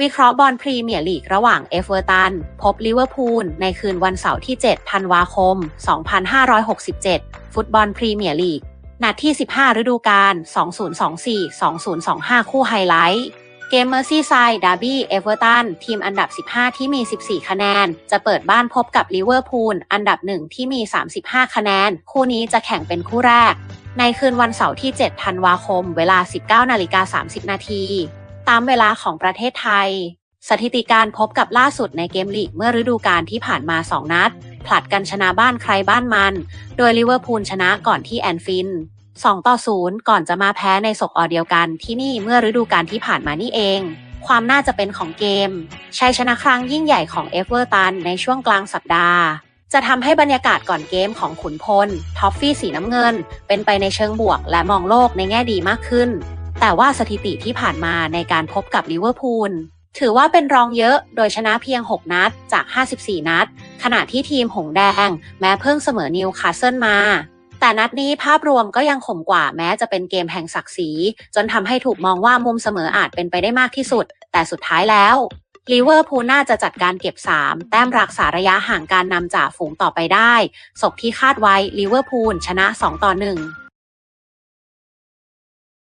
วิเคราะห์บอลพรีเมียร์ลีกระหว่างเอฟเวอร์ตันพบลิเวอร์พูลในคืนวันเสาร์ที่ 7 ธันวาคม 2567 ฟุตบอลพรีเมียร์ลีก นัดที่ 15 ฤดูกาล 2024-2025 คู่ไฮไลท์เกมเมอร์ซี่ไซด์ดาร์บี้เอเวอร์ตันทีมอันดับ 15 ที่มี 14 คะแนน จะเปิดบ้านพบกับลิเวอร์พูลอันดับ1ที่มี 35 คะแนน คู่นี้จะแข่งเป็นคู่แรก ในคืนวันเสาร์ที่ 7 ธันวาคม เวลา 19นาฬิกา30 นาที ตามเวลาของประเทศไทย สถิติการพบกับล่าสุดในเกมลีกเมื่อฤดูกาลที่ผ่านมา 2 นัด ผลัดกันชนะบ้านใครบ้านมัน โดยลิเวอร์พูลชนะก่อนที่แอนฟิลด์2ต่อ0ก่อนจะมาแพ้ในศกออเดียวกันที่นี่เมื่อฤดูกาลที่ผ่านมานี่เอง ความน่าจะเป็นของเกมชัยชนะครั้งยิ่งใหญ่ของเอเวอร์ตันในช่วงกลางสัปดาห์ จะทำให้บรรยากาศก่อนเกมของขุนพลท็อฟฟี่สีน้ำเงิน เป็นไปในเชิงบวกและมองโลกในแง่ดีมากขึ้น แต่ว่าสถิติที่ผ่านมาในการพบกับลิเวอร์พูลถือว่าเป็นรองเยอะโดยชนะเพียง 6 นัดจาก 54 นัด ขณะที่ทีมหงแดง แม้เพิ่งเสมอนิวคาสเซิลมา แต่นัดนี้ภาพรวมก็ยังข่มกว่าแม้จะเป็นเกมแห่งศักดิ์ศรีจนทำให้ถูกมองว่ามุมเสมออาจเป็นไปได้มากที่สุด แต่สุดท้ายแล้วลิเวอร์พูลน่าจะจัดการเก็บ 3 แต้มรักษาระยะห่างการนำจ่าฝูงต่อไปได้ศกที่คาดไว้ลิเวอร์พูลชนะ 2 ต่อ 1